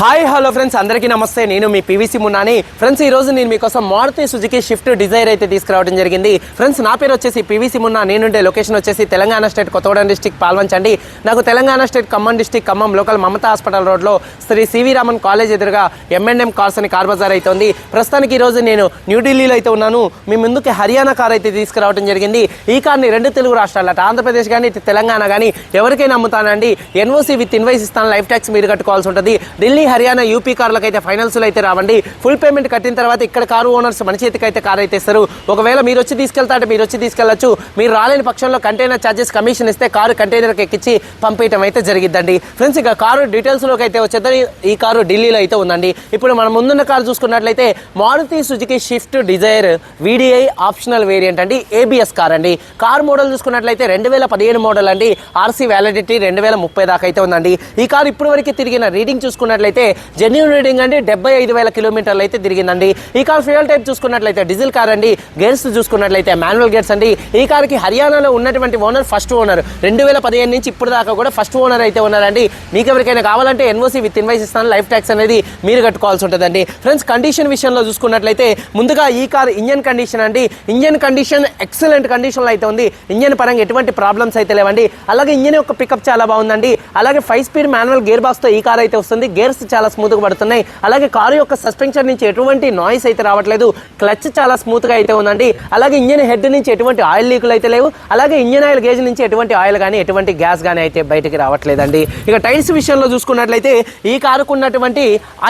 Hi hello friends అందరికీ నమస్తే. నేను మీ పీవీసీ మున్నాని. ఫ్రెండ్స్ ఈ రోజు నేను మీకోసం మారుతి సుజుకి షిఫ్ట్ డిజైర్ అయితే తీసుకురావడం జరిగింది. ఫ్రెండ్స్ నా పేరు వచ్చేసి పీవీసీ మున్నా. నేనుండే లొకేషన్ వచ్చేసి తెలంగాణ స్టేట్ కొత్తగూడెం డిస్టిక్ పాల్వంచండి నాకు Telangana state Khammam district Khammam local Mamata hospital రోడ్లో Shri C V Raman college ఎదురుగా ఎంఎన్ఎం కార్స్ అని కార్ బజార్ అయితే ఉంది. ప్రస్తుతానికి ఈ రోజు నేను న్యూఢిల్లీలో అయితే ఉన్నాను. మీ ముందుకి హర్యానా కార్ అయితే తీసుకురావడం జరిగింది. ఈ కార్ని రెండు తెలుగు రాష్ట్రాలు అటు ఆంధ్రప్రదేశ్ కానీ తెలంగాణ కానీ ఎవరికైనా అమ్ముతానండి. ఎన్ఓసి విత్ ఇన్వైస్ ఇస్తాను. లైఫ్ ట్యాక్స్ మీరు కట్టుకోవాల్సి ఉంటుంది. ఢిల్లీ హర్యానా యూపీ కార్లకు అయితే ఫైనాన్స్లో అయితే రావండి. ఫుల్ పేమెంట్ కట్టిన తర్వాత ఇక్కడ కారు ఓనర్స్ మన చేతికి అయితే కారు అయితే ఇస్తారు. ఒకవేళ మీరు వచ్చి తీసుకెళ్తా అంటే మీరు వచ్చి తీసుకెళ్ళొచ్చు మీరు రాలేని పక్షంలో కంటైనర్ ఛార్జెస్ కమిషన్ ఇస్తే కారు కంటైనర్కి ఎక్కించి పంపించడం అయితే జరిగిద్దండి. ఫ్రెండ్స్ ఇక కారు డీటెయిల్స్లోకి అయితే వచ్చేది ఈ కారు ఢిల్లీలో అయితే ఉందండి. ఇప్పుడు మనం ముందున్న కారు చూసుకున్నట్లయితే Maruti Suzuki swift Dzire VDI optional variant అండి. ఏబిఎస్ కార్ అండి. కార్ మోడల్ చూసుకున్నట్లయితే రెండు వేల పదిహేను మోడల్ అండి. ఆర్సీ వ్యాలిడిటీ రెండు వేల ముప్పై దాకా అయితే ఉందండి. ఈ కారు ఇప్పటి వరకు తిరిగిన రీడింగ్ చూసుకున్నట్లయితే జెన్యున్ రీడింగ్ అండి. డెబ్బై ఐదు వేల కిలోమీటర్లు అయితే తిరిగిందండి. ఈ కార్ ఫ్యూయల్ టైప్ చూసుకున్నట్లయితే డీజిల్ కార్ అండి. గేర్స్ చూసుకున్నట్లయితే మాన్యువల్ గేర్స్ అండి. ఈ కార్కి హర్యానాలో ఉన్నటువంటి ఓనర్ ఫస్ట్ ఓనర్ రెండు వేల పదిహేను నుంచి ఇప్పుడు దాకా కూడా ఫస్ట్ ఓనర్ అయితే ఉన్నారండి. మీకు ఎవరికైనా కావాలంటే ఎన్ఓసీ విత్ ఇన్వైస్ ఇస్తాను. లైఫ్ ట్యాక్స్ అనేది మీరు కట్టుకోవాల్సి ఉంటుందండి. ఫ్రెండ్స్ కండిషన్ విషయంలో చూసుకున్నట్లయితే ముందుగా ఈ కార్ ఇంజన్ కండిషన్ అండి. ఇంజన్ కండిషన్ ఎక్సలెంట్ కండిషన్లో అయితే ఉంది. ఇంజన్ పరంగా ఎటువంటి ప్రాబ్లమ్స్ అయితే లేవండి. అలాగే ఇంజన్ యొక్క పికప్ చాలా బాగుందండి. అలాగే ఫైవ్ స్పీడ్ మాన్యువల్ గేర్ బాక్స్తో ఈ కార్ అయితే వస్తుంది. గేర్స్ చాలా స్మూత్గా పడుతున్నాయి. అలాగే కారు యొక్క సస్పెన్షన్ నుంచి ఎటువంటి నాయిస్ అయితే రావట్లేదు. క్లచ్ చాలా స్మూత్గా అయితే ఉందండి. అలాగే ఇంజిన్ హెడ్ నుంచి ఎటువంటి ఆయిల్ లీకులు అయితే లేవు. అలాగే ఇంజన్ ఆయిల్ గేజ్ నుంచి ఎటువంటి ఆయిల్ కానీ ఎటువంటి గ్యాస్ కానీ అయితే బయటికి రావట్లేదండి. ఇక టైర్స్ విషయంలో చూసుకున్నట్లయితే ఈ కారుకు ఉన్నటువంటి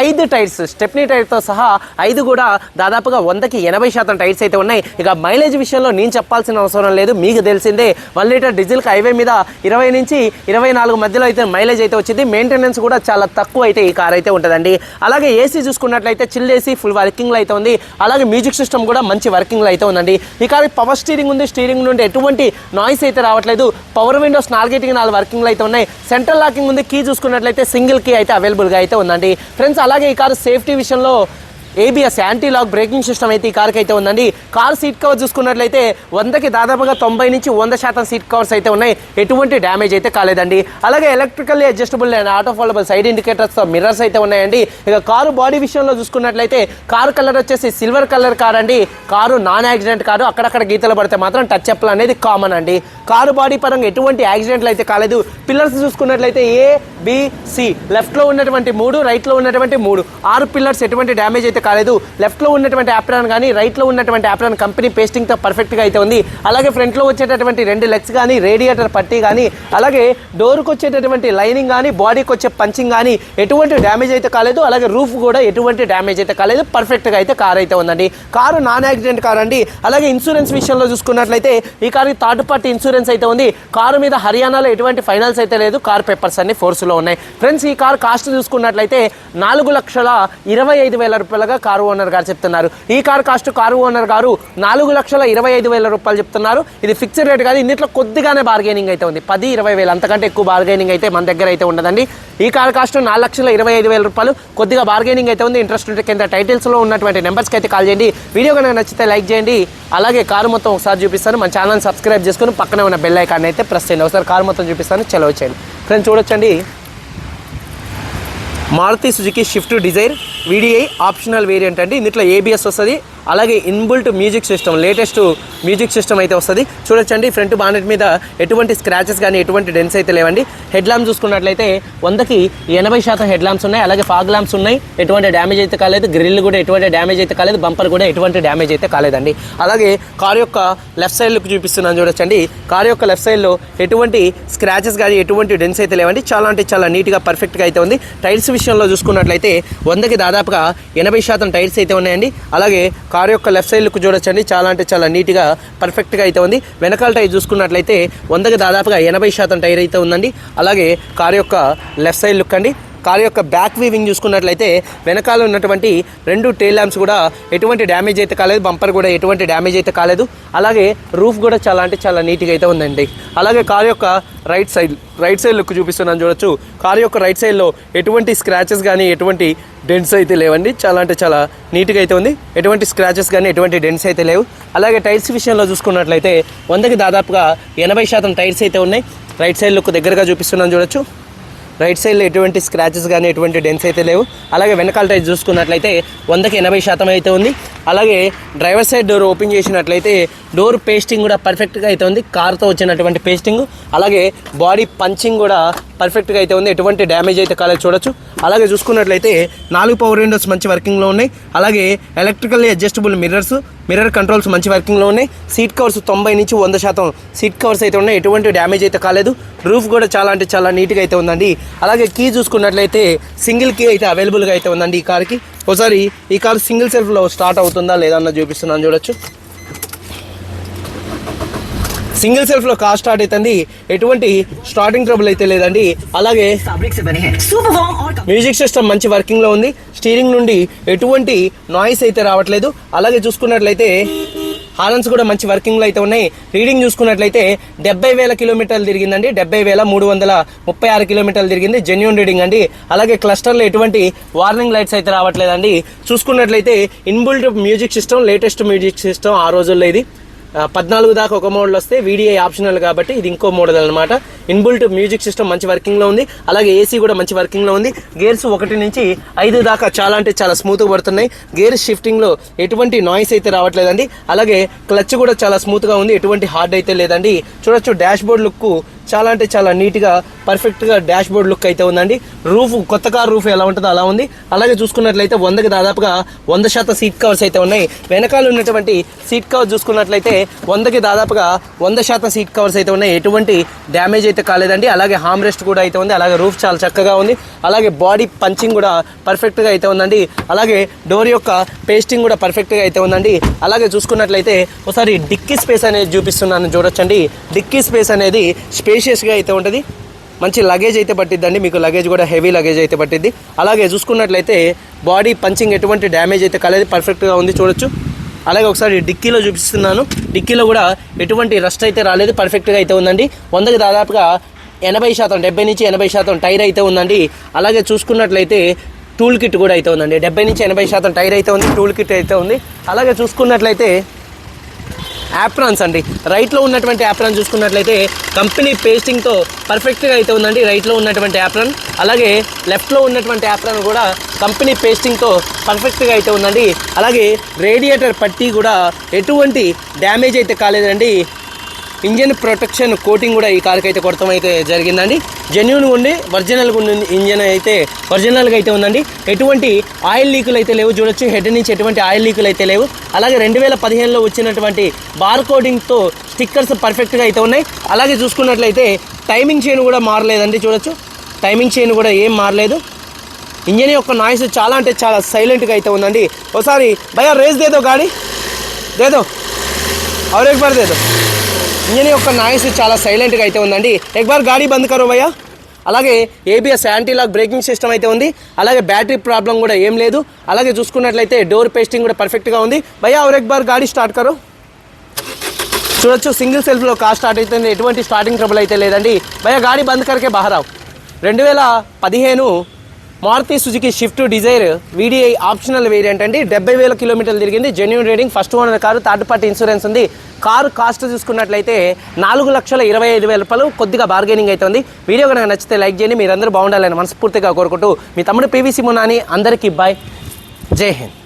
ఐదు టైర్స్ స్టెప్నీ టైర్తో సహా ఐదు కూడా దాదాపుగా వందకి ఎనభై శాతం టైర్స్ అయితే ఉన్నాయి. ఇక మైలేజ్ విషయంలో నేను చెప్పాల్సిన అవసరం లేదు. మీకు తెలిసిందే వన్ లీటర్ డీజిల్కి హైవే మీద ఇరవై నుంచి ఇరవై నాలుగు మధ్యలో అయితే మైలేజ్ అయితే వచ్చింది. మెయింటెనెన్స్ కూడా చాలా తక్కువ అయితే ఈ కార్ అయితే ఉంటుందండి. అలాగే ఏసీ చూసుకున్నట్లయితే చిల్ ఏసీ ఫుల్ వర్కింగ్లో అయితే ఉంది. అలాగే మ్యూజిక్ సిస్టమ్ కూడా మంచి వర్కింగ్లో అయితే ఉందండి. ఈ కార్ పవర్ స్టీరింగ్ ఉంది. స్టీరింగ్ నుండి ఎటువంటి నాయిస్ అయితే రావట్లేదు. పవర్ విండోస్ నాలుగేటికి నాలుగు వర్కింగ్లో అయితే ఉన్నాయి. సెంట్రల్ లాకింగ్ ఉంది. కీ చూసుకున్నట్లయితే సింగిల్ కీ అయితే అవైలబుల్గా అయితే ఉందండి. ఫ్రెండ్స్ అలాగే ఈ కారు సేఫ్టీ విషయంలో ABS anti lock braking system అయితే ఈ కార్కి అయితే ఉందండి. కార్ సీట్ కవర్ చూసుకున్నట్లయితే వందకి దాదాపుగా తొంభై నుంచి వంద శాతం సీట్ కవర్స్ అయితే ఉన్నాయి. ఎటువంటి డ్యామేజ్ అయితే కాలేదండి. అలాగే electrically adjustable and auto foldable side ఇండికేటర్స్తో mirrors అయితే ఉన్నాయండి. ఇక కారు బాడీ విషయంలో చూసుకున్నట్లయితే కారు కలర్ వచ్చేసి సిల్వర్ కలర్ కార్ అండి. Car non accident car. అక్కడక్కడ గీతలు పడితే మాత్రం టచ్ అప్లు అనేది కామన్ అండి. కారు బాడీ పరంగా ఎటువంటి యాక్సిడెంట్లు అయితే కాలేదు. పిల్లర్స్ చూసుకున్నట్లయితే ఏ బి సి లెఫ్ట్లో ఉన్నటువంటి మూడు రైట్లో ఉన్నటువంటి మూడు. ఆరు పిల్లర్స్ ఎటువంటి డ్యామేజ్ అయితే కాలేదు. లెఫ్ట్లో ఉన్నటువంటి యాప్రాన్ కానీ రైట్లో ఉన్నటువంటి యాప్రాన్ కంపెనీ పేస్టింగ్తో పర్ఫెక్ట్గా అయితే ఉంది. అలాగే ఫ్రంట్లో వచ్చేటటువంటి రెండు లెగ్స్ కానీ రేడియేటర్ పట్టీ కానీ అలాగే డోర్కి వచ్చేటటువంటి లైనింగ్ కానీ బాడీకి వచ్చే పంచింగ్ కానీ ఎటువంటి డ్యామేజ్ అయితే కాలేదు. అలాగే రూఫ్ కూడా ఎటువంటి డ్యామేజ్ అయితే కాలేదు. పర్ఫెక్ట్గా అయితే కార్ అయితే ఉందండి. కారు నాన్ యాక్సిడెంట్ కార్ అండి. అలాగే ఇన్సూరెన్స్ విషయంలో చూసుకున్నట్లయితే ఈ కారు థర్డ్ పార్టీ ఇన్సూరెన్స్ అయితే ఉంది. కారు మీద హర్యానాలో ఎటువంటి ఫైనాన్స్ అయితే లేదు. కార్ పేపర్స్ అన్ని ఫోర్స్లో ఉన్నాయి. ఫ్రెండ్స్ ఈ కార్ కాస్ట్ చూసుకున్నట్లయితే నాలుగు లక్షల ఇరవై ఐదు వేల రూపాయలుగా కారు ఓనర్ గారు చెప్తున్నారు. ఈ కార్ కాస్ట్ కారు ఓనర్ గారు నాలుగు లక్షల ఇరవై ఐదు వేల రూపాయలు చెప్తున్నారు. ఇది ఫిక్స్డ్ రేట్ కాదు ఇన్నిట్లో కొద్దిగానే బార్గెనింగ్ అయితే ఉంది. పది ఇరవై వేలు అంతకంటే ఎక్కువ బార్గెనింగ్ అయితే మన దగ్గర అయితే ఉండదండి. ఈ కార్ కాస్ట్ నాలుగు లక్షల ఇరవై ఐదు వేల రూపాయలు కొద్దిగా బార్గెనింగ్ అయితే ఉంది. ఇంట్రెస్ట్ ఉంటే కింద టైటిల్స్లో ఉన్నటువంటి నెంబర్స్కి అయితే కాల్ చేయండి. వీడియో కనుక నచ్చితే లైక్ చేయండి. అలాగే కారు మొత్తం ఒకసారి చూపిస్తాను. మన ఛానల్ సబ్స్క్రైబ్ చేసుకుని పక్కనే ఉన్న బెల్ ఐకాన్ అయితే ప్రెస్ చేయండి. ఒకసారి కారు మొత్తం చూపిస్తాను. చలో వచ్చేయండి ఫ్రెండ్స్ చూడొచ్చండి. Maruti Suzuki swift Dzire VDI optional variant అండి. ఇందులో ఏబిఎస్ వస్తుంది. అలాగే inbuilt music system latest music system అయితే వస్తుంది. చూడొచ్చండి ఫ్రంట్ బానెట్ మీద ఎటువంటి స్క్రాచెస్ కానీ ఎటువంటి డెన్స్ అయితే లేవండి. హెడ్ ల్యాంప్ చూసుకున్నట్లయితే వందకి ఎనభై శాతం హెడ్ ల్యాంప్స్ ఉన్నాయి. అలాగే ఫాగ్ ల్యాంప్స్ ఉన్నాయి. ఎటువంటి డ్యామేజ్ అయితే కాలేదు. గ్రిల్ కూడా ఎటువంటి డ్యామేజ్ అయితే కాలేదు. బంపర్ కూడా ఎటువంటి డ్యామేజ్ అయితే కాలేదండి. అలాగే కార్ యొక్క లెఫ్ట్ సైడ్ లుక్ చూపిస్తున్నాను చూడొచ్చండి. కార్ యొక్క లెఫ్ట్ సైడ్లో ఎటువంటి స్క్రాచెస్ కానీ ఎటువంటి డెన్స్ అయితే లేవండి. చాలా అంటే చాలా నీట్గా పర్ఫెక్ట్గా అయితే ఉంది. టైర్స్ విషయంలో చూసుకున్నట్లయితే వందకి దాదాపుగా ఎనభై శాతం టైర్స్ అయితే ఉన్నాయండి. అలాగే కార్ యొక్క లెఫ్ట్ సైడ్ లుక్ చూడొచ్చండి. చాలా అంటే చాలా నీట్గా పర్ఫెక్ట్గా అయితే ఉంది. వెనకాల టైర్ చూసుకున్నట్లయితే వందకి దాదాపుగా ఎనభై శాతం టైర్ అయితే ఉందండి. అలాగే కార్ యొక్క లెఫ్ట్ సైడ్ లుక్ అండి. కార్ యొక్క బ్యాక్ వీవింగ్ చూసుకున్నట్లయితే వెనకాల ఉన్నటువంటి రెండు టైల్ ల్యాంప్స్ కూడా ఎటువంటి డ్యామేజ్ అయితే కాలేదు బంపర్ కూడా ఎటువంటి డ్యామేజ్ అయితే కాలేదు. అలాగే రూఫ్ కూడా చాలా అంటే చాలా నీట్గా అయితే ఉందండి. అలాగే కార్ యొక్క right side right side look చూపిస్తున్నాను చూడొచ్చు. కార్ యొక్క రైట్ సైడ్లో ఎటువంటి స్క్రాచెస్ కానీ ఎటువంటి డెంట్స్ అయితే లేవండి. చాలా అంటే చాలా నీట్గా అయితే ఉంది. ఎటువంటి స్క్రాచెస్ కానీ ఎటువంటి డెంట్స్ అయితే లేవు. అలాగే టైల్స్ విషయంలో చూసుకున్నట్లయితే వందకి దాదాపుగా ఎనభై శాతం టైల్స్ అయితే ఉన్నాయి. రైట్ సైడ్ లుక్ దగ్గరగా చూపిస్తున్నాను చూడొచ్చు. రైట్ సైడ్లో ఎటువంటి స్క్రాచెస్ కానీ ఎటువంటి డెన్స్ అయితే లేవు. అలాగే వెనకాల టైర్ చూసుకున్నట్లయితే వందకి ఎనభై శాతం అయితే ఉంది. అలాగే డ్రైవర్ సైడ్ డోర్ ఓపెన్ చేసినట్లయితే డోర్ పేస్టింగ్ కూడా పర్ఫెక్ట్గా అయితే ఉంది. కార్తో వచ్చినటువంటి పేస్టింగ్ అలాగే బాడీ పంచింగ్ కూడా పర్ఫెక్ట్గా అయితే ఉంది. ఎటువంటి డ్యామేజ్ అయితే కాలేదు చూడొచ్చు. అలాగే చూసుకున్నట్లయితే నాలుగు పవర్ విండోస్ మంచి వర్కింగ్లో ఉన్నాయి. అలాగే electrically adjustable mirrors mirror controls మంచి వర్కింగ్లో ఉన్నాయి. సీట్ కవర్స్ తొంభై నుంచి వంద శాతం సీట్ కవర్స్ అయితే ఉన్నాయి. ఎటువంటి డ్యామేజ్ అయితే కాలేదు. రూఫ్ కూడా చాలా అంటే చాలా నీట్గా అయితే ఉందండి. అలాగే కీ చూసుకున్నట్లయితే సింగిల్ కీ అయితే అవైలబుల్గా అయితే ఉందండి ఈ కార్కి. ఒకసారి ఈ కార్ సింగిల్ సెల్ఫ్లో స్టార్ట్ అవుతుందా లేదా చూపిస్తున్నాను చూడొచ్చు. సింగిల్ సెల్ఫ్లో కార్ స్టార్ట్ అవుతుంది ఎటువంటి స్టార్టింగ్ ట్రబుల్ అయితే లేదండి. అలాగే మ్యూజిక్ సిస్టమ్ మంచి వర్కింగ్లో ఉంది. స్టీరింగ్ నుండి ఎటువంటి నాయిస్ అయితే రావట్లేదు. అలాగే చూసుకున్నట్లయితే హాలన్స్ కూడా మంచి వర్కింగ్లో అయితే ఉన్నాయి. రీడింగ్ చూసుకున్నట్లయితే డెబ్బై వేల కిలోమీటర్లు తిరిగిందండి. డెబ్బై వేల మూడు వందల ముప్పై ఆరు కిలోమీటర్లు తిరిగింది. జెన్యున్ రీడింగ్ అండి. అలాగే క్లస్టర్లో ఎటువంటి వార్నింగ్ లైట్స్ అయితే రావట్లేదండి. చూసుకున్నట్లయితే inbuilt music system latest music system ఆ రోజుల్లో ఇది. పద్నాలుగు దాకా ఒక మోడల్ వస్తే వీడిఐ ఆప్షనల్ కాబట్టి ఇది ఇంకో మోడల్ అనమాట ఇన్బుల్ట్ మ్యూజిక్ సిస్టమ్ మంచి వర్కింగ్లో ఉంది. అలాగే ఏసీ కూడా మంచి వర్కింగ్లో ఉంది. గేర్స్ ఒకటి నుంచి ఐదు దాకా చాలా అంటే చాలా స్మూత్గా పడుతున్నాయి. గేర్ షిఫ్టింగ్లో ఎటువంటి నాయిస్ అయితే రావట్లేదండి. అలాగే క్లచ్ కూడా చాలా స్మూత్గా ఉంది. ఎటువంటి హార్డ్ అయితే లేదండి. చూడొచ్చు డాష్ బోర్డ్ లుక్ చాలా అంటే చాలా నీట్గా పర్ఫెక్ట్గా డాష్ బోర్డ్ లుక్ అయితే ఉందండి. రూఫ్ కొత్త కార్ రూఫ్ ఎలా ఉంటుందో అలా ఉంది. అలాగే చూసుకున్నట్లయితే వందకి దాదాపుగా వంద శాతం సీట్ కవర్స్ అయితే ఉన్నాయి. వెనకాల ఉన్నటువంటి సీట్ కవర్ చూసుకున్నట్లయితే వందకి దాదాపుగా వంద శాతం సీట్ కవర్స్ అయితే ఉన్నాయి. ఎటువంటి డ్యామేజ్ అయితే కాలేదండి. అలాగే హామ్ రెస్ట్ కూడా అయితే ఉంది. అలాగే రూఫ్ చాలా చక్కగా ఉంది. అలాగే బాడీ పంచింగ్ కూడా పర్ఫెక్ట్గా అయితే ఉందండి. అలాగే డోర్ యొక్క పేస్టింగ్ కూడా పర్ఫెక్ట్గా అయితే ఉందండి. అలాగే చూసుకున్నట్లయితే ఒకసారి డిక్కీ స్పేస్ అనేది చూపిస్తున్నాను. చూడొచ్చండి. డిక్కీ స్పేస్ అనేది స్పేస్ స్పేషియస్గా అయితే ఉంటుంది. మంచి లగేజ్ అయితే పట్టిద్దండి. మీకు లగేజ్ కూడా హెవీ లగేజ్ అయితే పట్టిద్ది. అలాగే చూసుకున్నట్లయితే బాడీ పంచింగ్ ఎటువంటి డ్యామేజ్ అయితే కాలేదు. పర్ఫెక్ట్గా ఉంది చూడొచ్చు. అలాగే ఒకసారి డిక్కీలో చూపిస్తున్నాను. డిక్కీలో కూడా ఎటువంటి రస్ట్ అయితే రాలేదు. పర్ఫెక్ట్గా అయితే ఉందండి. వందకి దాదాపుగా ఎనభై శాతం డెబ్బై నుంచి ఎనభై శాతం టైర్ అయితే ఉందండి. అలాగే చూసుకున్నట్లయితే టూల్ కిట్ కూడా అయితే ఉందండి. డెబ్బై నుంచి ఎనభై శాతం టైర్ అయితే ఉంది టూల్ కిట్ అయితే ఉంది. అలాగే చూసుకున్నట్లయితే యాప్రాన్స్ అండి. రైట్లో ఉన్నటువంటి యాప్రాన్ చూసుకున్నట్లయితే కంపెనీ పేస్టింగ్తో పర్ఫెక్ట్గా అయితే ఉందండి. రైట్లో ఉన్నటువంటి యాప్రాన్ అలాగే లెఫ్ట్లో ఉన్నటువంటి యాప్రాన్ కూడా కంపెనీ పేస్టింగ్తో పర్ఫెక్ట్గా అయితే ఉందండి. అలాగే రేడియేటర్ పట్టీ కూడా ఎటువంటి డ్యామేజ్ అయితే కాలేదండి. ఇంజన్ ప్రొటెక్షన్ కోటింగ్ కూడా ఈ కార్కి అయితే కొడతాం అయితే జరిగిందండి. జెన్యున్గా ఉండి ఒరిజినల్గా ఉండి ఇంజన్ అయితే ఒరిజినల్గా అయితే ఉందండి. ఎటువంటి ఆయిల్ లీకులు అయితే లేవు. చూడొచ్చు హెడ్ నుంచి ఎటువంటి ఆయిల్ లీకులు అయితే లేవు. అలాగే రెండు వేల పదిహేనులో వచ్చినటువంటి బార్ కోడింగ్తో స్టిక్కర్స్ పర్ఫెక్ట్గా అయితే ఉన్నాయి. అలాగే చూసుకున్నట్లయితే టైమింగ్ చైన్ కూడా మారలేదండి చూడొచ్చు. టైమింగ్ చైన్ కూడా ఏం మారలేదు. ఇంజన్ యొక్క నాయిస్ చాలా అంటే చాలా సైలెంట్గా అయితే ఉందండి. ఒకసారి భయ రేస్ దేదో గాడి. దేదో. అవరేజ్ పడదేదో. ఇంజన్ యొక్క నాయిస్ చాలా సైలెంట్గా అయితే ఉందండి. ఎక్బార్ గాడీ బంద్ కరో భయ్యా. అలాగే ABS anti lock braking system అయితే ఉంది. అలాగే బ్యాటరీ ప్రాబ్లం కూడా ఏం లేదు. అలాగే చూసుకున్నట్లయితే డోర్ పేస్టింగ్ కూడా పర్ఫెక్ట్గా ఉంది. భయ్యా అవర్ ఎక్బార్ గాడీ స్టార్ట్ కరో చూడొచ్చు సింగిల్ సెల్ఫ్లో కార్ స్టార్ట్ అయితే ఎటువంటి స్టార్టింగ్ ట్రబుల్ అయితే లేదండి. భయ్యా గాడి బంద్ కరికే బహారావు. రెండు వేల పదిహేను Maruti Suzuki Swift Dzire VDI optional variant అండి. డెబ్బై వేల కిలోమీటర్లు తిరిగింది. Genuine rating first owner car third party insurance ఉంది. కారు కాస్ట్ చూసుకున్నట్లయితే నాలుగు లక్షల ఇరవై ఐదు వేల రూపాయలు కొద్దిగా బార్గెనింగ్ అయితే ఉంది. వీడియో కనుక నచ్చితే లైక్ చేయండి. మీరందరూ బాగుండాలని మనస్ఫూర్తిగా కోరుకుంటూ మీ తమ్ముడు పీవీసీ మునాని అందరికీ బాయ్ జై హింద్.